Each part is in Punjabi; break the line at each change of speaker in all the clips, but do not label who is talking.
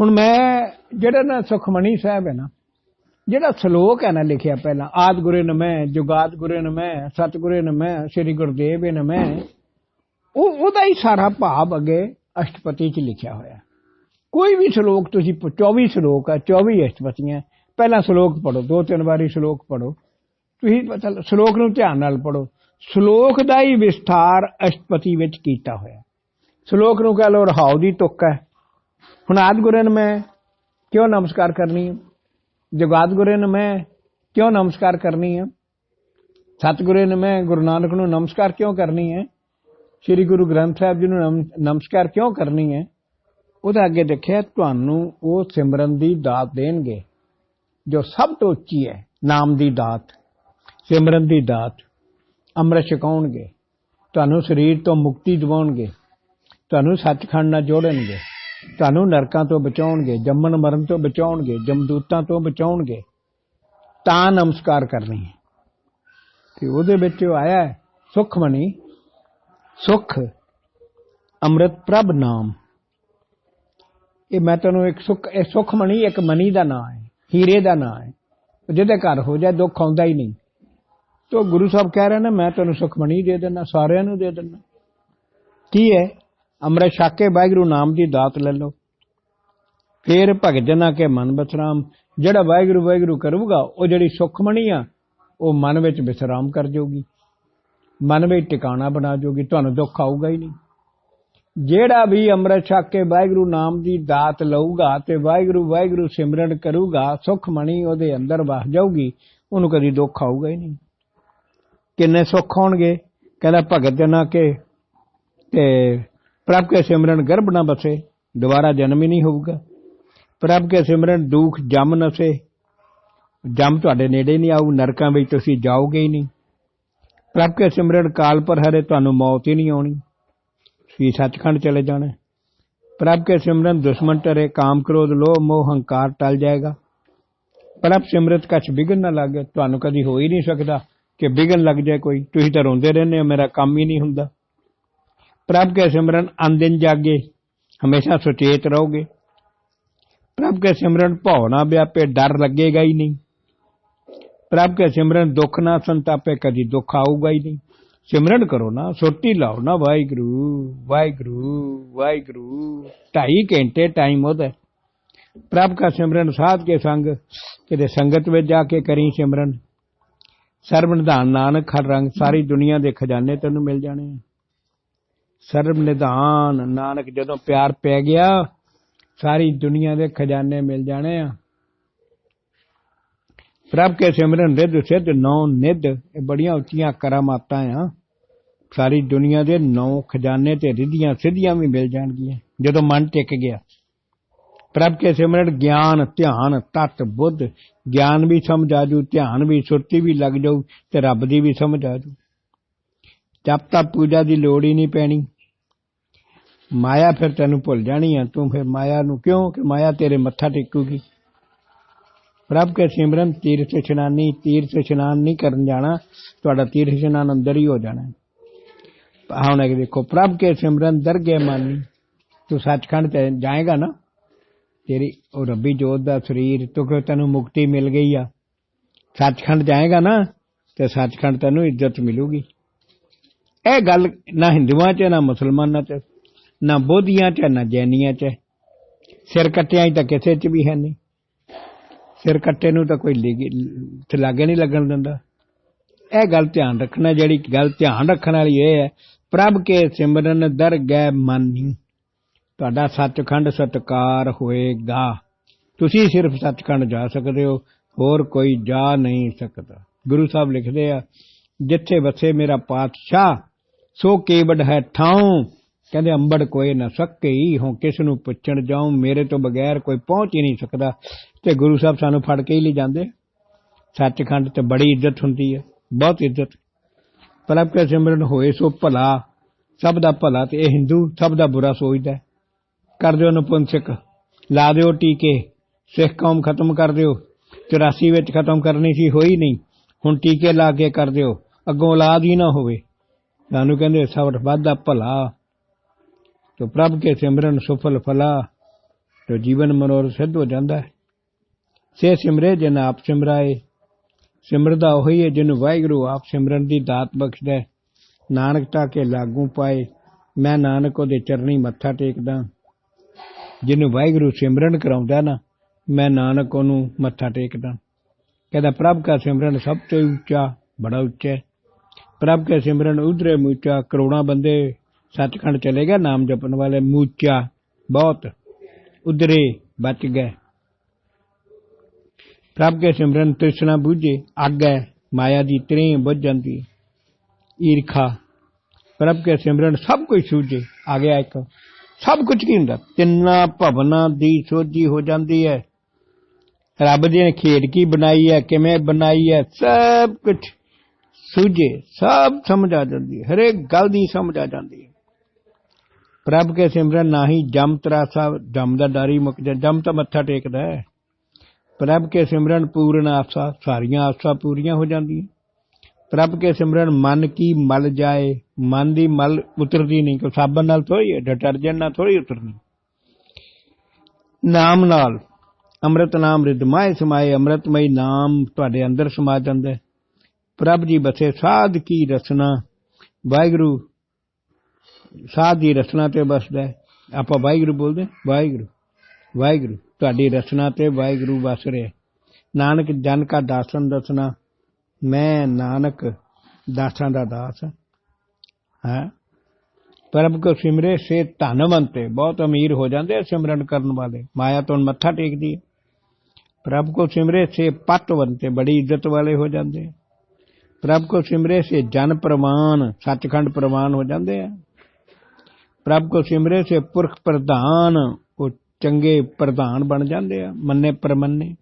ਹੁਣ ਮੈਂ ਜਿਹੜਾ ਨਾ ਸੁਖਮਣੀ ਸਾਹਿਬ ਹੈ ਨਾ, ਜਿਹੜਾ ਸ਼ਲੋਕ ਹੈ ਨਾ ਲਿਖਿਆ ਪਹਿਲਾਂ ਆਦ ਗੁਰੇ ਨਮੈ ਜੁਗਾਦ ਗੁਰੇ ਨਮੈ ਸਤਿਗੁਰੇ ਨਮੈ ਸ੍ਰੀ ਗੁਰਦੇਵ ਨਮੈ ਉਹ ਉਹਦਾ ਹੀ ਸਾਰਾ ਭਾਵ ਅੱਗੇ ਅਸ਼ਟਪਤੀ ਚ ਲਿਖਿਆ ਹੋਇਆ। ਕੋਈ ਵੀ ਸ਼ਲੋਕ ਤੁਸੀਂ ਪ- 24 ਸ਼ਲੋਕ ਆ 24 ਅਸ਼ਟਪਤੀਆਂ ਪਹਿਲਾਂ ਸ਼ਲੋਕ ਪੜੋ ਦੋ ਤਿੰਨ ਵਾਰੀ ਸ਼ਲੋਕ ਪੜੋ ਤੁਸੀਂ ਪਤਾ ਸ਼ਲੋਕ ਨੂੰ ਧਿਆਨ ਨਾਲ ਪੜੋ ਸ਼ਲੋਕ ਦਾ ਹੀ ਵਿਸਥਾਰ ਅਸ਼ਟਪਤੀ ਵਿੱਚ ਕੀਤਾ ਹੋਇਆ। ਸ਼ਲੋਕ ਨੂੰ ਕਹ ਲੋ ਰਹਾਉ ਦੀ ਤੁਕ ਹੈ। ਹੁਣ ਆਦ ਗੁਰੇ ਨੂੰ ਮੈਂ ਕਿਉਂ ਨਮਸਕਾਰ ਕਰਨੀ ਹੈ ਜਗਾਦ ਗੁਰੇ ਨੂੰ ਮੈਂ ਕਿਉਂ ਨਮਸਕਾਰ ਕਰਨੀ ਹੈ ਸਤਿਗੁਰੇ ਨੂੰ ਮੈਂ ਗੁਰੂ ਨਾਨਕ ਨੂੰ ਨਮਸਕਾਰ ਕਿਉਂ ਕਰਨੀ ਹੈ ਸ੍ਰੀ ਗੁਰੂ ਗ੍ਰੰਥ ਸਾਹਿਬ ਜੀ ਨੂੰ ਨਮ- ਨਮਸਕਾਰ ਕਿਉਂ ਕਰਨੀ ਹੈ ਉਹਦਾ ਅੱਗੇ ਦੇਖਿਆ, ਤੁਹਾਨੂੰ ਉਹ ਸਿਮਰਨ ਦੀ ਦਾਤ ਦੇਣਗੇ, ਜੋ ਸਭ ਤੋਂ ਉੱਚੀ ਹੈ, ਨਾਮ ਦੀ ਦਾਤ, ਸਿਮਰਨ ਦੀ ਦਾਤ, ਅੰਮ੍ਰਿਤ ਛਕਾਉਣਗੇ, ਤੁਹਾਨੂੰ ਸਰੀਰ ਤੋਂ ਮੁਕਤੀ ਦਿਵਾਉਣਗੇ, ਤੁਹਾਨੂੰ ਸੱਚਖੰਡ ਨਾਲ ਜੋੜਨਗੇ। ਤੁਹਾਨੂੰ ਨਰਕਾਂ ਤੋਂ ਬਚਾਉਣਗੇ, ਜੰਮਣ ਮਰਨ ਤੋਂ ਬਚਾਉਣਗੇ, ਜਮਦੂਤਾਂ ਤੋਂ ਬਚਾਉਣਗੇ। ਤਾਂ ਨਮਸਕਾਰ ਕਰਨੀ ਹੈ। ਤੇ ਉਹਦੇ ਵਿੱਚ ਆਇਆ ਸੁਖਮਣੀ ਸੁਖ ਅੰਮ੍ਰਿਤ ਪ੍ਰਭ ਨਾਮ। ਇਹ ਮੈਂ ਤੁਹਾਨੂੰ ਇੱਕ ਸੁਖ, ਇਹ ਸੁਖਮਣੀ ਇੱਕ ਮਨੀ ਦਾ ਨਾਮ ਹੈ, ਹੀਰੇ ਦਾ ਨਾਮ ਹੈ। ਜਿਹਦੇ ਘਰ ਹੋ ਜਾਏ ਦੁੱਖ ਆਉਂਦਾ ਹੀ ਨਹੀਂ। ਤੋ ਗੁਰੂ ਸਾਹਿਬ ਕਹਿ ਰਹੇ ਨੇ, ਮੈਂ ਤੁਹਾਨੂੰ ਸੁਖਮਣੀ ਦੇ ਦੇਣਾ ਸਾਰਿਆਂ ਨੂੰ ਦੇ ਦੇਣਾ ਕੀ ਹੈ? ਅੰਮ੍ਰਿਤ ਛਕ ਕੇ ਵਾਹਿਗੁਰੂ ਨਾਮ ਦੀ ਦਾਤ ਲੈ ਲਓ। ਫੇਰ ਭਗਤ ਜਨਾ ਕੇ ਮਨ ਬਸਰਾਮ ਜਿਹੜਾ ਵਾਹਿਗੁਰੂ ਵਾਹਿਗੁਰੂ ਕਰੂਗਾ, ਉਹ ਜਿਹੜੀ ਸੁਖਮਣੀ ਆ, ਉਹ ਮਨ ਵਿੱਚ ਵਿਸਰਾਮ ਕਰ ਜਾਊਗੀ ਮਨ ਵਿੱਚ ਟਿਕਾਣਾ ਬਣਾ ਜਾਊਗੀ ਤੁਹਾਨੂੰ ਦੁੱਖ ਆਊਗਾ ਹੀ ਨਹੀਂ। ਜਿਹੜਾ ਵੀ ਅੰਮ੍ਰਿਤ ਛਕ ਕੇ ਵਾਹਿਗੁਰੂ ਨਾਮ ਦੀ ਦਾਤ ਲਊਗਾ ਤੇ ਵਾਹਿਗੁਰੂ ਵਾਹਿਗੁਰੂ ਸਿਮਰਨ ਕਰੂਗਾ, ਸੁਖਮਣੀ ਉਹਦੇ ਅੰਦਰ ਵਸ ਜਾਊਗੀ, ਉਹਨੂੰ ਕਦੀ ਦੁੱਖ ਆਊਗਾ ਹੀ ਨਹੀਂ। ਕਿੰਨੇ ਸੁੱਖ ਹੋਣਗੇ? ਕਹਿੰਦਾ ਭਗਤ ਜਨਾ ਕੇ ਤੇ ਪ੍ਰਭ ਕੇ ਸਿਮਰਨ ਗਰਭ ਨਾ ਬਸੇ, ਦੁਬਾਰਾ ਜਨਮ ਹੀ ਨਹੀਂ ਹੋਊਗਾ। ਪ੍ਰਭ ਕੇ ਸਿਮਰਨ ਦੁੱਖ ਜਮ ਨਸੇ ਜਮ ਤੁਹਾਡੇ ਨੇੜੇ ਨਹੀਂ ਆਊ, ਨਰਕਾਂ ਵਿੱਚ ਤੁਸੀਂ ਜਾਓਗੇ ਹੀ ਨਹੀਂ। ਪ੍ਰਭ ਕੇ ਸਿਮਰਨ ਕਾਲ ਪਰ ਹਰੇ, ਤੁਹਾਨੂੰ ਮੌਤ ਹੀ ਨਹੀਂ ਆਉਣੀ। ਤੁਸੀਂ ਸੱਚਖੰਡ ਚਲੇ ਜਾਣਾ। ਪ੍ਰਭ ਕੇ ਸਿਮਰਨ ਦੁਸ਼ਮਣ ਟਰੇ, ਕਾਮ ਕ੍ਰੋਧ, ਲੋਭ, ਮੋਹ, ਹੰਕਾਰ ਟਲ ਜਾਏਗਾ। ਪ੍ਰਭ ਸਿਮਰਤ ਕਛ ਵਿਗਨ ਨਾ ਲੱਗੇ, ਤੁਹਾਨੂੰ ਕਦੀ ਹੋ ਹੀ ਨਹੀਂ ਸਕਦਾ ਕਿ ਵਿਗਨ ਲੱਗ ਜਾਏ ਕੋਈ। ਤੁਸੀਂ ਤਾਂ ਰੋਂਦੇ ਰਹਿੰਦੇ ਹੋ, ਮੇਰਾ ਕੰਮ ਹੀ ਨਹੀਂ ਹੁੰਦਾ। ਪ੍ਰਭ ਕੇ ਸਿਮਰਨ ਅਨਦਿਨ ਜਾਗੇ, ਹਮੇਸ਼ਾ ਸੁਚੇਤ ਰਹੋਗੇ। ਪ੍ਰਭ ਕੇ ਸਿਮਰਨ ਭਉ ਨਾ ਵਿਆਪੇ, ਡਰ ਲੱਗੇਗਾ ਹੀ ਨਹੀਂ। ਪ੍ਰਭ ਕੇ ਸਿਮਰਨ ਦੁੱਖ ਨਾ ਸੰਤਾਪੇ, ਕਦੀ ਦੁੱਖ ਆਊਗਾ ਹੀ ਨਹੀਂ। ਸਿਮਰਨ ਕਰੋ ਨਾ, ਸੁਰਤੀ ਲਾਓ ਨਾ, ਵਾਹਿਗੁਰੂ ਵਾਹਿਗੁਰੂ ਵਾਹਿਗੁਰੂ। ਢਾਈ ਘੰਟੇ ਟਾਈਮ ਉਹਦਾ। ਪ੍ਰਭ ਕਾ ਸਿਮਰਨ ਸਾਧ ਕੇ ਸੰਗ, ਕਿਤੇ ਸੰਗਤ ਵਿੱਚ ਜਾ ਕੇ ਕਰੀ ਸਿਮਰਨ। ਸਰਬ ਨਿਧਾਨ ਨਾਨਕ, ਹਰ ਰੰਗ, ਸਾਰੀ ਦੁਨੀਆ ਦੇ ਖਜ਼ਾਨੇ ਤੈਨੂੰ ਮਿਲ ਜਾਣੇ ਆ। ਸਰਬ ਨਿਧਾਨ, ਨਾਨਕ ਜਦੋਂ ਪਿਆਰ ਪੈ ਗਿਆ, ਸਾਰੀ ਦੁਨੀਆ ਦੇ ਖਜ਼ਾਨੇ ਮਿਲ ਜਾਣੇ ਆ। ਪ੍ਰਭ ਕੇ ਸਿਮਰਨ ਰਿਧ ਸਿੱਧ ਨੌ ਨਿੱਧ, ਇਹ ਬੜੀਆਂ ਉੱਚੀਆਂ ਕਰਾਮਾਤਾਂ ਆ। ਸਾਰੀ ਦੁਨੀਆ ਦੇ ਨੌ ਖਜ਼ਾਨੇ ਤੇ ਰਿਧੀਆਂ ਸਿੱਧੀਆਂ ਵੀ ਮਿਲ ਜਾਣਗੀਆਂ, ਜਦੋਂ ਮਨ ਟਿਕ ਗਿਆ। ਪ੍ਰਭ ਕੇ ਸਿਮਰਨ ਗਿਆਨ, ਧਿਆਨ, ਤਤ, ਬੁੱਧ, ਗਿਆਨ ਵੀ ਸਮਝ ਆ ਜੂ, ਧਿਆਨ ਵੀ, ਸੁਰਤੀ ਵੀ ਲੱਗ ਜਾਊ ਤੇ ਰੱਬ ਦੀ ਵੀ ਸਮਝ ਆ ਜੂ। ਜਪ ਤਾਂ ਪੂਜਾ ਦੀ ਲੋੜ ਹੀ ਨਹੀਂ ਪੈਣੀ ਮਾਇਆ ਫਿਰ ਤੈਨੂੰ ਭੁੱਲ ਜਾਣੀ ਆ। ਤੂੰ ਫਿਰ ਮਾਇਆ ਨੂੰ ਕਿਉਂ? ਕਿ ਮਾਇਆ ਤੇਰੇ ਮੱਥਾ ਟੇਕੂਗੀ। ਪ੍ਰਭ ਕੇ ਸਿਮਰਨ, ਤੀਰਥ ਇਸ਼ਨਾਨੀ, ਤੀਰਥ ਇਸ਼ਨਾਨ ਨਹੀਂ ਕਰਨ ਜਾਣਾ। ਤੁਹਾਡਾ ਤੀਰਥ ਇਸ਼ਨਾਨ ਅੰਦਰ ਹੀ ਹੋ ਜਾਣਾ। ਹੁਣ ਇਹ ਦੇਖੋ, ਪ੍ਰਭ ਕੇ ਸਿਮਰਨ ਦਰਗੇ ਮਾਨੀ। ਤੂੰ ਸੱਚਖੰਡ ਤੇ ਜਾਏਗਾ ਨਾ? ਤੇਰੀ ਉਹ ਰੱਬੀ ਜੋਤ ਦਾ ਸਰੀਰ, ਤੂੰ ਕਿ ਤੈਨੂੰ ਮੁਕਤੀ ਮਿਲ ਗਈ ਆ? ਸੱਚਖੰਡ ਜਾਏਗਾ ਨਾ, ਤੇ ਸੱਚਖੰਡ ਤੈਨੂੰ ਇੱਜ਼ਤ ਮਿਲੂਗੀ। ਇਹ ਗੱਲ ਨਾ ਹਿੰਦੂਆਂ 'ਚ, ਨਾ ਮੁਸਲਮਾਨਾਂ 'ਚ। ਨਾ ਬੋਧੀਆਂ 'ਚ, ਨਾ ਜੈਨੀਆਂ 'ਚ। ਸਿਰ ਕੱਟਿਆਂ 'ਚ ਤਾਂ ਕਿਸੇ 'ਚ ਵੀ ਹੈ ਨਹੀਂ। ਸਿਰ ਕੱਟੇ ਨੂੰ ਤਾਂ ਕੋਈ ਲਾਗੇ ਨਹੀਂ ਲੱਗਣ ਦਿੰਦਾ। ਇਹ ਗੱਲ ਧਿਆਨ ਰੱਖਣਾ, ਜਿਹੜੀ ਗੱਲ ਧਿਆਨ ਰੱਖਣ ਵਾਲੀ ਇਹ ਹੈ, ਪ੍ਰਭ ਕੇ ਸਿਮਰਨ ਦਰਗਹਿ ਮਾਨੀ। ਤੁਹਾਡਾ ਸੱਚਖੰਡ ਸਤਕਾਰ ਹੋਏਗਾ। ਤੁਸੀਂ ਸਿਰਫ ਸੱਚਖੰਡ ਜਾ ਸਕਦੇ ਹੋ, ਹੋਰ ਕੋਈ ਜਾ ਨਹੀਂ ਸਕਦਾ। ਗੁਰੂ ਸਾਹਿਬ ਲਿਖਦੇ ਆ, ਜਿੱਥੇ ਵਸੇ ਮੇਰਾ ਪਾਤਸ਼ਾਹ, ਸੋ ਕੇਵਡ ਹੈ ਠਾਉ ਕਹਿੰਦੇ ਅੰਬੜ ਕੋਈ ਨਾ ਸਕੇ ਹੀ ਕਿਸ ਨੂੰ ਪੁੱਛਣ ਜਾਉ, ਮੇਰੇ ਤੋਂ ਬਗੈਰ ਕੋਈ ਪਹੁੰਚ ਹੀ ਨਹੀਂ ਸਕਦਾ। ਤੇ ਗੁਰੂ ਸਾਹਿਬ ਸਾਨੂੰ ਫੜ ਕੇ ਹੀ ਲੈ ਜਾਂਦੇ। ਸੱਚਖੰਡ ਤੇ ਬੜੀ ਇੱਜ਼ਤ ਹੁੰਦੀ ਹੈ, ਬਹੁਤ ਇੱਜ਼ਤ। ਪ੍ਰਭ ਕੇ ਸਿਮਰਨ ਹੋਏ ਸੋ ਭਲਾ, ਸਭ ਦਾ ਭਲਾ ਤੇ ਇਹ ਹਿੰਦੂ ਸਭ ਦਾ ਬੁਰਾ ਸੋਚਦਾ ਕਰ ਦਿਓ ਨਪੁੰਸਕ, ਲਾ ਦਿਓ ਟੀਕੇ, ਸਿੱਖ ਕੌਮ ਖਤਮ ਕਰ ਦਿਓ। 84 ਵਿੱਚ ਖਤਮ ਕਰਨੀ ਸੀ, ਹੋਈ ਨਹੀਂ। ਹੁਣ ਟੀਕੇ ਲਾ ਕੇ ਕਰ ਦਿਓ, ਅੱਗੋਂ ਔਲਾਦ ਹੀ ਨਾ ਹੋਵੇ। ਸਾਨੂੰ ਕਹਿੰਦੇ ਸਭ ਵੱਧਾ ਭਲਾ। ਤੋ ਪ੍ਰਭ ਕੇ ਸਿਮਰਨ ਸੁਫਲ ਫਲਾ, ਤੇ ਜੀਵਨ ਮਨੋਰ ਸਿੱਧ ਹੋ ਜਾਂਦਾ ਹੈ। ਸੇ ਸਿਮਰੇ ਜਿਨ ਆਪ ਸਿਮਰਾਏ, ਸਿਮਰਦਾ ਉਹੀ ਹੈ ਜਿਹਨੂੰ ਵਾਹਿਗੁਰੂ ਆਪ ਸਿਮਰਨ ਦੀ ਦਾਤ ਬਖਸ਼ਦਾ ਨਾਨਕ ਤਾਂ ਕੇ ਲਾਗੂ ਪਾਏ, ਮੈਂ ਨਾਨਕ ਉਹਦੇ ਚਰਨੀ ਮੱਥਾ ਟੇਕਦਾ। ਜਿਹਨੂੰ ਵਾਹਿਗੁਰੂ ਸਿਮਰਨ ਕਰਾਉਂਦਾ ਨਾ, ਮੈਂ ਨਾਨਕ ਉਹਨੂੰ ਮੱਥਾ ਟੇਕਦਾ। ਕਹਿੰਦਾ ਪ੍ਰਭ ਦਾ ਸਿਮਰਨ ਸਭ ਤੋਂ ਉੱਚਾ, ਬੜਾ ਉੱਚਾ ਹੈ। ਪ੍ਰਭ ਕੇ ਸਿਮਰਨ ਉਧਰੇ ਮੂਚਾ ਕਰੋੜਾਂ ਬੰਦੇ ਸੱਚਖੰਡ ਚਲੇ ਗਏ ਨਾਮ ਜਪਣ ਵਾਲੇ ਮੂਚਾ ਬਹੁਤ ਉਧਰੇ ਬਚ ਗਏ। ਪ੍ਰਭ ਕੇ ਸਿਮਰਨ ਤ੍ਰਿਸ਼ਨਾ ਬੁਝੇ, ਅੱਗੇ ਮਾਇਆ ਦੀ ਤ੍ਰੇ ਬੁਝ ਜਾਂਦੀ, ਈਰਖਾ। ਪ੍ਰਭ ਕੇ ਸਿਮਰਨ ਸਭ ਕੁਝ ਸੂਝੇ, ਆ ਗਿਆ ਇੱਕ। ਸਭ ਕੁਝ ਕੀ ਹੁੰਦਾ? ਤਿੰਨਾਂ ਭਵਨਾਂ ਦੀ ਸੋਝੀ ਹੋ ਜਾਂਦੀ ਹੈ। ਰੱਬ ਜੀ ਨੇ ਖੇਡ ਕੀ ਬਣਾਈ ਹੈ, ਕਿਵੇਂ ਬਣਾਈ ਹੈ, ਸਭ ਕੁਝ ਸੂਝੇ, ਸਭ ਸਮਝ ਆ ਜਾਂਦੀ ਹੈ, ਹਰੇਕ ਗੱਲ ਦੀ ਸਮਝ ਆ ਜਾਂਦੀ ਹੈ। ਪ੍ਰਭ ਕੇ ਸਿਮਰਨ ਨਾਹੀ ਜਮ ਤਰਾਸਾ, ਜਮ ਦਾ ਡਾਰੀ ਮੁੱਕ ਜਾ, ਜਮ ਤਾਂ ਮੱਥਾ ਟੇਕਦਾ ਹੈ। ਪ੍ਰਭ ਕੇ ਸਿਮਰਨ ਪੂਰਨ ਆਸਾ, ਸਾਰੀਆਂ ਆਸਾਂ ਪੂਰੀਆਂ ਹੋ ਜਾਂਦੀਆਂ। ਪ੍ਰਭ ਕੇ ਸਿਮਰਨ ਮਨ ਕੀ ਮਲ ਜਾਏ, ਮਨ ਦੀ ਮਲ ਉਤਰਦੀ ਨਹੀਂ ਕਿ ਸਾਬਣ ਨਾਲ ਥੋੜੀ ਹੈ ਡਿਟਰਜੈਂਟ ਨਾਲ ਥੋੜੀ ਉਤਰਨੀ। ਨਾਮ ਨਾਲ, ਅੰਮ੍ਰਿਤ ਨਾਮ ਰਿਦਮਾਏ ਸਮਾਏ, ਅੰਮ੍ਰਿਤਮਈ ਨਾਮ ਤੁਹਾਡੇ ਅੰਦਰ ਸਮਾ ਜਾਂਦਾ ਹੈ। ਪ੍ਰਭ ਜੀ ਬਸੇ ਸਾਧ ਕੀ ਰਸਨਾ, ਵਾਹਿਗੁਰੂ ਸਾਧ ਦੀ ਰਸਨਾ ਤੇ ਬਸਦਾ ਹੈ। ਆਪਾਂ ਵਾਹਿਗੁਰੂ ਬੋਲਦੇ ਵਾਹਿਗੁਰੂ ਵਾਹਿਗੁਰੂ, ਤੁਹਾਡੀ ਰਸਨਾ ਤੇ ਵਾਹਿਗੁਰੂ ਵਸ ਰਿਹਾ ਨਾਨਕ, ਜਨ ਕਾ ਦਾਸਨ ਦਸਨਾ ਮੈਂ ਨਾਨਕ ਦਾਸਾਂ ਦਾ ਦਾਸ ਹਾਂ। ਪ੍ਰਭ ਕੋ ਸਿਮਰੇ ਸੇ ਧਨਵੰਤੇ ਬਹੁਤ ਅਮੀਰ ਹੋ ਜਾਂਦੇ ਆ ਸਿਮਰਨ ਕਰਨ ਵਾਲੇ। ਮਾਇਆ ਤੋਂ ਮੱਥਾ ਟੇਕਦੀ ਹੈ। ਪ੍ਰਭ ਕੋ ਸਿਮਰੇ ਸੇ ਪਤਵੰਤੇ ਬੜੀ ਇੱਜ਼ਤ ਵਾਲੇ ਹੋ ਜਾਂਦੇ ਪ੍ਰਭ ਕੋ ਸਿਮਰੇ ਸੇ ਜਨ ਪ੍ਰਮਾਨ ਸੱਚਖੰਡ ਪ੍ਰਮਾਨ ਹੋ ਜਾਂਦੇ ਆ। ਪ੍ਰਭ ਕੋ ਸਿਮਰੇ ਸੇ ਪੁਰਖ ਪ੍ਰਧਾਨ, ਉਹ ਚੰਗੇ ਪ੍ਰਧਾਨ ਬਣ ਜਾਂਦੇ ਆ, ਮੰਨੇ ਪਰਮੰਨੇ।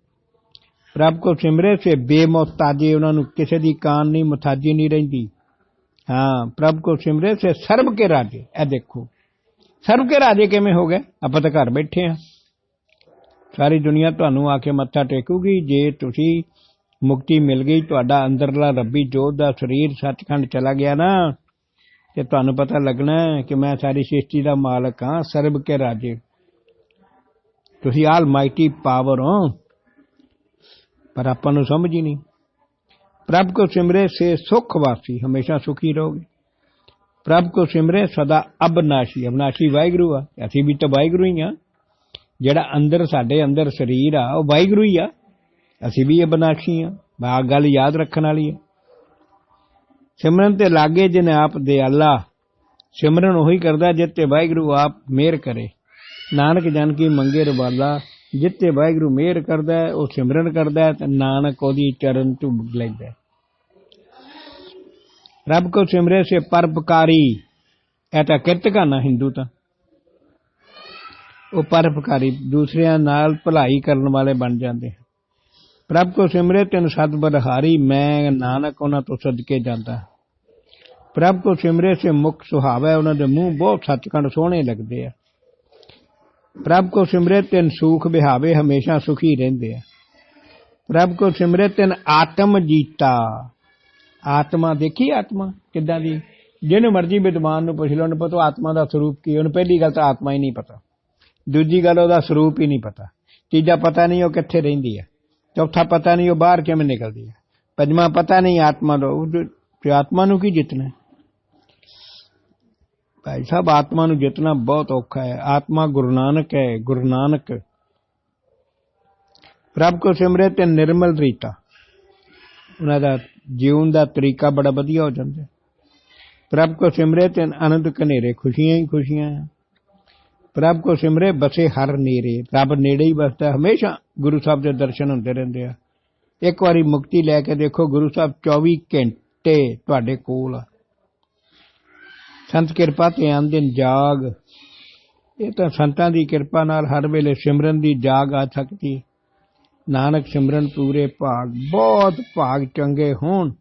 ਪ੍ਰਭ ਕੋ ਸਿਮਰੇ ਸੇ ਬੇਮੁਹਤਾਜੀ, ਉਹਨਾਂ ਨੂੰ ਕਿਸੇ ਦੀ ਕਾਨ ਨਹੀਂ ਮੁਤਾਜੀ ਨਹੀਂ ਰਹਿੰਦੀ। ਹਾਂ, ਪ੍ਰਭ ਕੋ ਸਿਮਰੇ ਸੇ ਸਰਬ ਕੇ ਰਾਜੇ, ਇਹ ਦੇਖੋ। ਸਰਬ ਕੇ ਰਾਜੇ ਕਿਵੇਂ ਹੋ ਗਏ? ਆਪਾਂ ਤਾਂ ਘਰ ਬੈਠੇ ਆ ਸਾਰੀ ਦੁਨੀਆ ਤੁਹਾਨੂੰ ਆ ਕੇ ਮੱਥਾ ਟੇਕੂਗੀ, ਜੇ ਤੁਸੀਂ ਮੁਕਤੀ ਮਿਲ ਗਈ, ਤੁਹਾਡਾ ਅੰਦਰਲਾ ਰੱਬੀ ਜੋਤ ਦਾ ਸਰੀਰ ਸੱਚਖੰਡ ਚਲਾ ਗਿਆ ਨਾ ਤੇ ਤੁਹਾਨੂੰ ਪਤਾ ਲੱਗਣਾ ਕਿ ਮੈਂ ਸਾਰੀ ਸ੍ਰਿਸ਼ਟੀ ਦਾ ਮਾਲਕ ਹਾਂ, ਸਰਬ ਕੇ ਰਾਜੇ। ਤੁਸੀਂ ਆਲ ਮਾਈਟੀ ਪਾਵਰ ਹੋ, ਪਰ ਆਪਾਂ ਨੂੰ ਸਮਝ ਹੀ ਨਹੀਂ। ਪ੍ਰਭ ਕੋ ਸਿਮਰੇ ਸੇ ਸੁਖ ਵਾਸੀ, ਹਮੇਸ਼ਾ ਸੁਖੀ ਰਹੋਗੇ। ਪ੍ਰਭ ਕੋ ਸਿਮਰੇ ਸਦਾ ਅਬਨਾਸ਼ੀ ਅਬਨਾਸ਼ੀ ਵਾਹਿਗੁਰੂ ਆ। ਅਸੀਂ ਵੀ ਤਾਂ ਵਾਹਿਗੁਰੂ ਹੀ ਆ। ਜਿਹੜਾ ਅੰਦਰ, ਸਾਡੇ ਅੰਦਰ ਸਰੀਰ ਆ, ਉਹ ਵਾਹਿਗੁਰੂ ਹੀ ਆ। ਅਸੀਂ ਵੀ ਅਬਨਾਸ਼ੀ ਆ। ਆ ਗੱਲ ਯਾਦ ਰੱਖਣ ਵਾਲੀ ਹੈ ਸਿਮਰਨ ਤੇ ਲਾਗੇ ਜਿਨ ਆਪ ਦੇ ਅੱਲਾ, ਸਿਮਰਨ ਉਹੀ ਕਰਦਾ ਜਿੱਤੇ ਵਾਹਿਗੁਰੂ ਆਪ ਮਿਹਰ ਕਰੇ। ਨਾਨਕ ਜਨ ਕੀ ਮੰਗੇ ਰਵਾਲਾ ਜਿੱਤੇ ਵਾਹਿਗੁਰੂ ਮਿਹਰ ਕਰਦਾ, ਉਹ ਸਿਮਰਨ ਕਰਦਾ ਤੇ ਨਾਨਕ ਉਹਦੀ ਚਰਨ ਤੋਂ ਲੈਂਦਾ ਰੱਬ ਕੋ ਸਿਮਰੇ ਸੇ ਪਰਪਕਾਰੀ ਇਹ ਤਾਂ ਕਿਰਤਕਾਨਾ ਹਿੰਦੂ ਤਾਂ। ਉਹ ਪਰਪਕਾਰੀ ਦੂਸਰਿਆਂ ਨਾਲ ਭਲਾਈ ਕਰਨ ਵਾਲੇ ਬਣ ਜਾਂਦੇ ਪ੍ਰਭ ਕੋ ਸਿਮਰੇ ਤੈਨ ਸਤ ਬਦਹਾਰੀ ਮੈਂ ਨਾਨਕ ਉਹਨਾਂ ਤੋਂ ਸਦਕੇ ਜਾਂਦਾ। ਪ੍ਰਭ ਕੋ ਸਿਮਰੇ ਸੇ ਮੁਖ ਸੁਹਾਵੇ ਉਹਨਾਂ ਦੇ ਮੂੰਹ ਬਹੁਤ ਸੱਚਖੰਡ ਸੋਹਣੇ ਲੱਗਦੇ ਆ। ਪ੍ਰਭ ਕੋ ਸਿਮਰੇ ਤੈਨ ਸੁਖ ਬਿਹਾਵੇ, ਹਮੇਸ਼ਾ ਸੁਖੀ ਰਹਿੰਦੇ ਆ। ਪ੍ਰਭ ਕੋ ਸਿਮਰੇ ਤੈਨ ਆਤਮ ਜੀਤਾ। ਆਤਮਾ, ਦੇਖੀ ਆਤਮਾ ਕਿੱਦਾਂ ਦੀ? ਜਿਹਨੂੰ ਮਰਜ਼ੀ ਵਿਦਵਾਨ ਨੂੰ ਪੁੱਛ ਲਓ, ਉਹਨੂੰ ਪਤਾ ਆਤਮਾ ਦਾ ਸਰੂਪ ਕੀ ਉਹਨੂੰ ਪਹਿਲੀ ਗੱਲ ਤਾਂ ਆਤਮਾ ਹੀ ਨਹੀਂ ਪਤਾ। ਦੂਜੀ ਗੱਲ ਉਹਦਾ ਸਰੂਪ ਹੀ ਨਹੀਂ ਪਤਾ। ਤੀਜਾ ਪਤਾ ਨਹੀਂ ਉਹ ਕਿੱਥੇ ਰਹਿੰਦੀ ਹੈ ਚੌਥਾ ਪਤਾ ਨਹੀਂ ਉਹ ਬਾਹਰ ਕਿਵੇਂ ਨਿਕਲਦੀ ਹੈ ਪੰਜਵਾਂ ਪਤਾ ਨਹੀਂ ਆਤਮਾ ਦਾ ਉਹ ਤੇ ਆਤਮਾ ਨੂੰ ਕੀ ਜਿੱਤਣਾ ਹੈ? ਭਾਈ ਸਾਹਿਬ ਆਤਮਾ ਨੂੰ ਜਿੱਤਣਾ ਬਹੁਤ ਔਖਾ ਹੈ ਆਤਮਾ ਗੁਰੂ ਨਾਨਕ ਹੈ ਗੁਰੂ ਨਾਨਕ ਪ੍ਰਭ ਕੋ ਸਿਮਰੇ ਤੇ ਨਿਰਮਲ ਰੀਤਾ ਉਹਨਾਂ ਦਾ ਜੀਵਨ ਦਾ ਤਰੀਕਾ ਬੜਾ ਵਧੀਆ ਹੋ ਜਾਂਦਾ ਹੈ। ਪ੍ਰਭ ਕੋ ਸਿਮਰੇ ਤੇ ਆਨੰਦ ਕਨੇਰੇ ਖੁਸ਼ੀਆਂ ਹੀ ਖੁਸ਼ੀਆਂ ਹੈ ਪ੍ਰਭ ਕੋ ਸਿਮਰੇ ਬਸੇ ਹਰ ਨੇਰੇ। ਰੱਬ ਨੇੜੇ ਹੀ ਬਸਦਾ ਹਮੇਸ਼ਾ ਗੁਰੂ ਸਾਹਿਬ ਦੇ ਦਰਸ਼ਨ ਹੁੰਦੇ ਰਹਿੰਦੇ ਆ। ਇੱਕ ਵਾਰੀ ਮੁਕਤੀ ਲੈ ਕੇ ਦੇਖੋ, ਗੁਰੂ ਸਾਹਿਬ 24 ਘੰਟੇ ਤੁਹਾਡੇ ਕੋਲ ਆ। ਸੰਤ ਕਿਰਪਾ ਤੇ ਆਨ ਦਿਨ ਜਾਗ। ਇਹ ਤਾਂ ਸੰਤਾਂ ਦੀ ਕਿਰਪਾ ਨਾਲ ਹਰ ਵੇਲੇ ਸਿਮਰਨ ਦੀ ਜਾਗ ਆ ਸਕਦੀ। ਨਾਨਕ ਸਿਮਰਨ ਪੂਰੇ ਭਾਗ, ਬਹੁਤ ਭਾਗ ਚੰਗੇ ਹੋਣ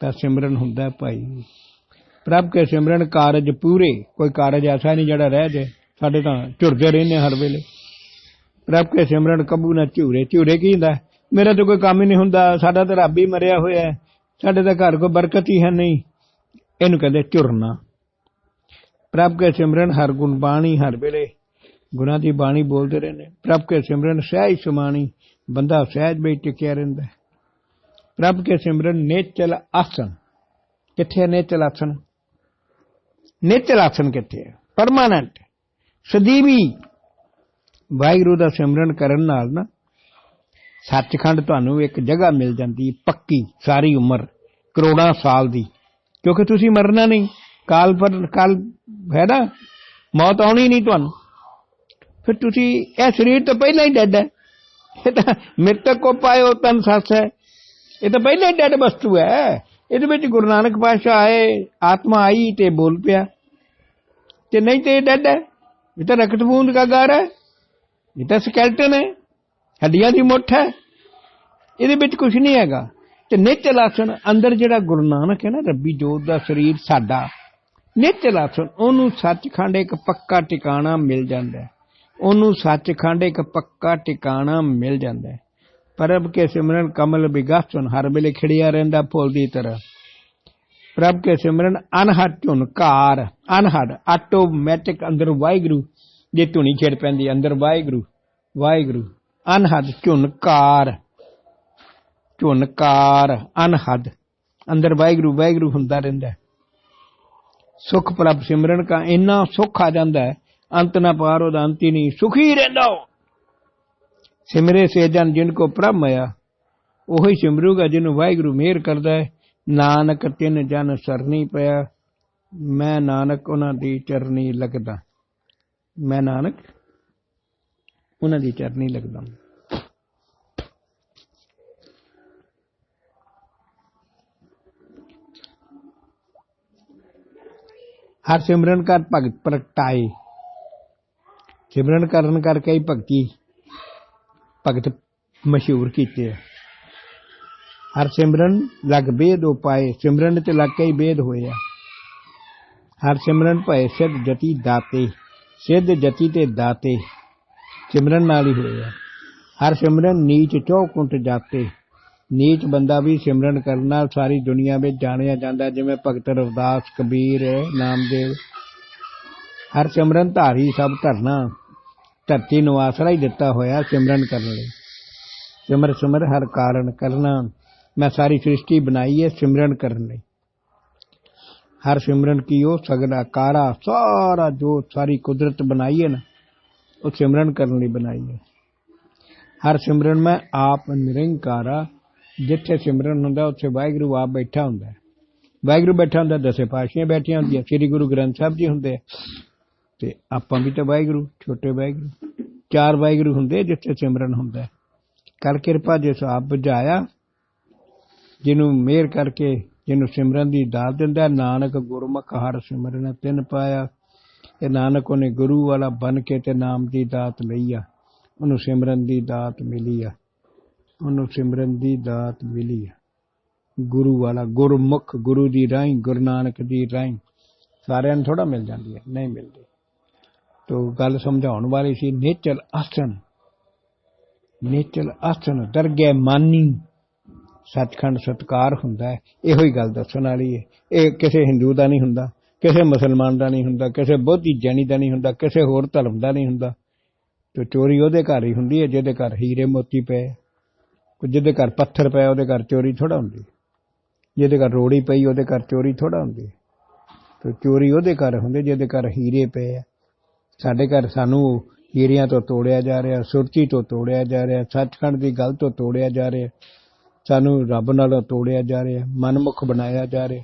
ਤਾਂ ਸਿਮਰਨ ਹੁੰਦਾ ਭਾਈ। ਪ੍ਰਭ ਕੇ ਸਿਮਰਨ ਕਾਰਜ ਪੂਰੇ, ਕੋਈ ਕਾਰਜ ਐਸਾ ਨਹੀਂ ਜਿਹੜਾ ਰਹਿ ਜਾਏ। ਸਾਡੇ ਤਾਂ ਝੁਰਦੇ ਰਹਿੰਦੇ ਹਰ ਵੇਲੇ। ਪ੍ਰਭ ਕੇ ਸਿਮਰਨ ਕਬੂ ਨਾ ਝੂਰੇ। ਝੂਰੇ ਕੀ ਹੁੰਦਾ? ਮੇਰਾ ਤਾਂ ਕੋਈ ਕੰਮ ਹੀ ਨਹੀਂ ਹੁੰਦਾ। ਸਾਡਾ ਤਾਂ ਰੱਬ ਹੀ ਮਰਿਆ ਹੋਇਆ ਸਾਡੇ ਤਾਂ ਘਰ ਕੋਈ ਬਰਕਤ ਹੀ ਹੈ ਨਹੀਂ। ਇਹਨੂੰ ਕਹਿੰਦੇ ਝੁਰਨਾ। ਪ੍ਰਭ ਕੇ ਸਿਮਰਨ ਹਰ ਗੁਣ ਬਾਣੀ ਹਰ ਵੇਲੇ। ਗੁਰਾਂ ਦੀ ਬਾਣੀ ਬੋਲਦੇ ਰਹਿੰਦੇ। ਪ੍ਰਭ ਕੇ ਸਿਮਰਨ ਸਹਿਜ ਸੁਮਾਣੀ। ਬੰਦਾ ਸਹਿਜ ਵਿੱਚ ਟਿਕਿਆ ਰਹਿੰਦਾ ਪ੍ਰਭ ਕੇ ਸਿਮਰਨ ਨੇਚਲ ਆਸਨ ਕਿੱਥੇ ਹੈ ਨੇਚਲ ਆਸਨ ਨੇਚਲ ਆਸਨ ਕਿੱਥੇ ਹੈ? ਪਰਮਾਨੈਂਟ। ਸਦੀਵੀ। ਵਾਹਿਗੁਰੂ ਦਾ ਸਿਮਰਨ ਕਰਨ ਨਾਲ ਨਾ ਸੱਚਖੰਡ ਤੁਹਾਨੂੰ ਇੱਕ ਜਗ੍ਹਾ ਮਿਲ ਜਾਂਦੀ, ਪੱਕੀ, ਸਾਰੀ ਉਮਰ, ਕਰੋੜਾਂ ਸਾਲ ਦੀ। ਕਿਉਂਕਿ ਤੁਸੀਂ ਮਰਨਾ ਨਹੀਂ। ਕਾਲ ਪਰ, ਕਾਲ ਹੈ ਨਾ? ਮੌਤ ਆਉਣੀ ਨਹੀਂ ਤੁਹਾਨੂੰ। ਫਿਰ ਤੁਸੀਂ ਇਹ ਸਰੀਰ ਤਾਂ ਪਹਿਲਾਂ ਹੀ ਡੈਡ ਹੈ। ਇਹ ਤਾਂ ਮ੍ਰਿਤਕ ਕੋ ਪਾਇਓ ਤਨ ਸੱਸ ਹੈ। ਇਹ ਤਾਂ ਪਹਿਲਾਂ ਹੀ ਡੈਡ ਵਸਤੂ ਹੈ। ਇਹਦੇ ਵਿੱਚ ਗੁਰੂ ਨਾਨਕ ਪਾਤਸ਼ਾਹ ਆਏ, ਆਤਮਾ ਆਈ ਤੇ ਬੋਲ ਪਿਆ। ਤੇ ਨਹੀਂ ਤੇ ਡੈਡ ਹੈ। ਇਹ ਤਾਂ ਰਕਤ ਬੂੰਦ ਦਾ ਗਾਰ ਹੈ ਇਹ ਤਾਂ ਸਕੈਲਟਨ ਹੈ ਹੱਡੀਆਂ ਦੀ ਮੁੱਠ ਹੈ ਇਹਦੇ ਵਿੱਚ ਕੁਝ ਨਹੀਂ ਹੈਗਾ ਤੇ ਨਿਚਲ ਆਸਣ ਅੰਦਰ ਜਿਹੜਾ ਗੁਰੂ ਨਾਨਕ ਹੈ ਨਾ ਰੱਬੀ ਜੋਤ ਦਾ ਸਰੀਰ ਸਾਡਾ ਨਿਚਲ ਆਸਣ ਉਹਨੂੰ ਸੱਚਖੰਡ ਇੱਕ ਪੱਕਾ ਟਿਕਾਣਾ ਮਿਲ ਜਾਂਦਾ ਹੈ ਉਹਨੂੰ ਸੱਚਖੰਡ ਇੱਕ ਪੱਕਾ ਟਿਕਾਣਾ ਮਿਲ ਜਾਂਦਾ ਹੈ ਕੇ ਸਿਮਰਨ ਕਮਲ ਬਿਗਾਸਨ ਹਰ ਵੇਲੇ ਖਿੜਿਆ ਰਹਿੰਦਾ ਫੁੱਲ ਦੀ ਤਰ੍ਹਾਂ ਪ੍ਰਭ ਕੇ ਸਿਮਰਨ ਅਨਹਦ ਝੁਨਕਾਰ, ਅਨਹਦ ਆਟੋਮੈਟਿਕ ਅੰਦਰ ਵਾਹਿਗੁਰੂ, ਜੇ ਧੁਨੀ ਛੇੜ ਪੈਂਦੀ, ਅੰਦਰ ਵਾਹਿਗੁਰੂ ਵਾਹਿਗੁਰੂ, ਅਨਹਦ ਝੁਨਕਾਰ ਝੁਨਕਾਰ, ਅਨਹਦ, ਅੰਦਰ ਵਾਹਿਗੁਰੂ ਵਾਹਿਗੁਰੂ ਹੁੰਦਾ ਰਹਿੰਦਾ ਸੁਖ ਪ੍ਰਭ ਸਿਮਰਨ ਕਾ ਇੰਨਾ ਸੁਖ ਆ ਜਾਂਦਾ ਹੈ, ਅੰਤ ਨਾ ਪਾਰ ਉਹਦਾ ਅੰਤ ਹੀ ਨਹੀਂ, ਸੁਖੀ ਰਹਿੰਦਾ ਹੋ ਸਿਮਰੇ ਸੇ ਜਨ ਜਿਨ ਕੋ ਪ੍ਰਭ ਮਇਆ, ਉਹੀ ਸਿਮਰੂਗਾ ਜਿਹਨੂੰ ਵਾਹਿਗੁਰੂ ਮਿਹਰ ਕਰਦਾ ਹੈ। ਨਾਨਕ ਤਿੰਨ ਜਨ ਸਰਨੀ ਪਿਆ, ਮੈਂ ਨਾਨਕ ਉਹਨਾਂ ਦੀ ਚਰਨੀ ਲੱਗਦਾ। ਮੈਂ ਨਾਨਕ ਉਹਨਾਂ ਦੀ ਚਰਨੀ ਲੱਗਦਾ। ਹਰ ਸਿਮਰਨ ਕਰ ਭਗਤ ਪ੍ਰਗਟਾਏ। ਸਿਮਰਨ ਕਰਨ ਕਰਕੇ ਹੀ ਭਗਤੀ, ਭਗਤ ਮਸ਼ਹੂਰ ਕੀਤੇ ਆ। ਹਰ ਸਿਮਰਨ ਲਗ ਬੇਦ ਉਪਾਏ ਸਿਮਰਨ ਤੇ ਲੱਗ ਕੇ ਹੀ ਬੇਦ ਹੋਏ ਹਰ ਸਿਮਰਨ ਭਏ ਸਿੱਧ ਜਤੀ ਦਾਤੇ ਸਿੱਧ ਜਤੀ ਤੇ ਦਾਤੇ ਸਿਮਰਨ ਨਾਲ ਹੀ ਹੋਏ ਹਰ ਸਿਮਰਨ ਨੀਚ ਚੌਕੁੰਟ ਜਾਤੇ ਨੀਚ ਬੰਦਾ ਵੀ ਸਿਮਰਨ ਕਰਨ ਨਾਲ ਸਾਰੀ ਦੁਨੀਆ ਵਿੱਚ ਜਾਣਿਆ ਜਾਂਦਾ ਹੈ, ਜਿਵੇਂ ਭਗਤ ਰਵਦਾਸ ਕਬੀਰ ਨਾਮਦੇਵ। ਹਰ ਸਿਮਰਨ ਧਾਰੀ ਸਭ ਧਰਨਾ ਧਰਤੀ ਨੂੰ ਆਸਰਾ ਹੀ ਦਿੱਤਾ ਹੋਇਆ ਸਿਮਰਨ ਕਰਨ ਲਈ। ਸਿਮਰ ਸਿਮਰ ਹਰ ਕਾਰਨ ਕਰਨਾ। ਮੈਂ ਸਾਰੀ ਸ੍ਰਿਸ਼ਟੀ ਬਣਾਈ ਹੈ ਸਿਮਰਨ ਕਰਨ ਲਈ ਹਰ ਸਿਮਰਨ ਕੀਓ ਸਗਲਾ ਕਾਰਾ ਸਾਰਾ ਜੋ ਸਾਰੀ ਕੁਦਰਤ ਬਣਾਈ ਹੈ ਨਾ ਉਹ ਸਿਮਰਨ ਕਰਨ ਲਈ ਬਣਾਈ ਹੈ ਹਰ ਸਿਮਰਨ ਮੈਂ ਆਪ ਨਿਰੰਕਾਰਾ ਜਿੱਥੇ ਸਿਮਰਨ ਹੁੰਦਾ ਉੱਥੇ ਵਾਹਿਗੁਰੂ ਆਪ ਬੈਠਾ ਹੁੰਦਾ ਹੈ ਵਾਹਿਗੁਰੂ ਬੈਠਾ ਹੁੰਦਾ ਦਸੇ ਪਾਸ਼ੀਆਂ ਬੈਠੀਆਂ ਹੁੰਦੀਆਂ ਸ੍ਰੀ ਗੁਰੂ ਗ੍ਰੰਥ ਸਾਹਿਬ ਜੀ ਹੁੰਦੇ ਆ ਤੇ ਆਪਾਂ ਵੀ ਤਾਂ ਵਾਹਿਗੁਰੂ ਛੋਟੇ ਵਾਹਿਗੁਰੂ ਚਾਰ ਵਾਹਿਗੁਰੂ ਹੁੰਦੇ ਆ ਜਿੱਥੇ ਸਿਮਰਨ ਹੁੰਦਾ ਹੈ। ਕਰ ਕਿਰਪਾ ਜਿਸ ਆਪ ਬੁਝਾਇਆ ਜਿਹਨੂੰ ਮਿਹਰ ਕਰਕੇ ਜਿਹਨੂੰ ਸਿਮਰਨ ਦੀ ਦਾਤ ਦਿੰਦਾ ਨਾਨਕ ਗੁਰਮੁਖ ਹਰ ਸਿਮਰਨ ਤਿੰਨ ਪਾਇਆ। ਇਹ ਨਾਨਕ ਉਹਨੇ ਗੁਰੂ ਵਾਲਾ ਬਣ ਕੇ ਤੇ ਨਾਮ ਦੀ ਦਾਤ ਲਈ ਆ। ਉਹਨੂੰ ਸਿਮਰਨ ਦੀ ਦਾਤ ਮਿਲੀ ਆ। ਉਹਨੂੰ ਸਿਮਰਨ ਦੀ ਦਾਤ ਮਿਲੀ ਆ। ਗੁਰੂ ਵਾਲਾ ਗੁਰਮੁਖ ਗੁਰੂ ਦੀ ਰਾਹੀਂ, ਗੁਰੂ ਨਾਨਕ ਦੀ ਰਾਹੀਂ ਸਾਰਿਆਂ ਨੂੰ ਥੋੜਾ ਮਿਲ ਜਾਂਦੀ ਹੈ ਨਹੀਂ ਮਿਲਦੀ। ਤੋ ਗੱਲ ਸਮਝਾਉਣ ਵਾਲੀ ਸੀ, ਨੇਚਲ ਆਸਨ ਨੇਚਲ ਆਸਨ ਦਰਗੇ ਮਾਨੀ। ਸੱਚਖੰਡ ਸਤਕਾਰ ਹੁੰਦਾ ਹੈ। ਇਹੋ ਹੀ ਗੱਲ ਦੱਸਣ ਵਾਲੀ ਹੈ। ਇਹ ਕਿਸੇ ਹਿੰਦੂ ਦਾ ਨਹੀਂ ਹੁੰਦਾ, ਕਿਸੇ ਮੁਸਲਮਾਨ ਦਾ ਨਹੀਂ ਹੁੰਦਾ, ਕਿਸੇ ਬੋਧੀ ਜੈਨੀ ਦਾ ਨਹੀਂ ਹੁੰਦਾ, ਕਿਸੇ ਹੋਰ ਧਰਮ ਦਾ ਨਹੀਂ ਹੁੰਦਾ। ਤੇ ਚੋਰੀ ਉਹਦੇ ਘਰ ਹੀ ਹੁੰਦੀ ਹੈ, ਜਿਹਦੇ ਘਰ ਹੀਰੇ ਮੋਤੀ ਪਏ ਜਿਹਦੇ ਘਰ ਪੱਥਰ ਪਿਆ ਉਹਦੇ ਘਰ ਚੋਰੀ ਥੋੜਾ ਹੁੰਦੀ ਜਿਹਦੇ ਘਰ ਰੋੜੀ ਪਈ, ਉਹਦੇ ਘਰ ਚੋਰੀ ਥੋੜਾ ਹੁੰਦੀ ਤੇ ਚੋਰੀ ਉਹਦੇ ਘਰ ਹੁੰਦੀ ਜਿਹਦੇ ਘਰ ਹੀਰੇ ਪਏ ਆ। ਸਾਡੇ ਘਰ ਸਾਨੂੰ ਹੀਰਿਆਂ ਤੋਂ ਤੋੜਿਆ ਜਾ ਰਿਹਾ, ਸੁਰਤੀ ਤੋਂ ਤੋੜਿਆ ਜਾ ਰਿਹਾ, ਸੱਚਖੰਡ ਦੀ ਗੱਲ ਤੋਂ ਤੋੜਿਆ ਜਾ ਰਿਹਾ। ਸਾਨੂੰ ਰੱਬ ਨਾਲੋਂ ਤੋੜਿਆ ਜਾ ਰਿਹਾ ਮਨਮੁਖ ਬਣਾਇਆ ਜਾ ਰਿਹਾ।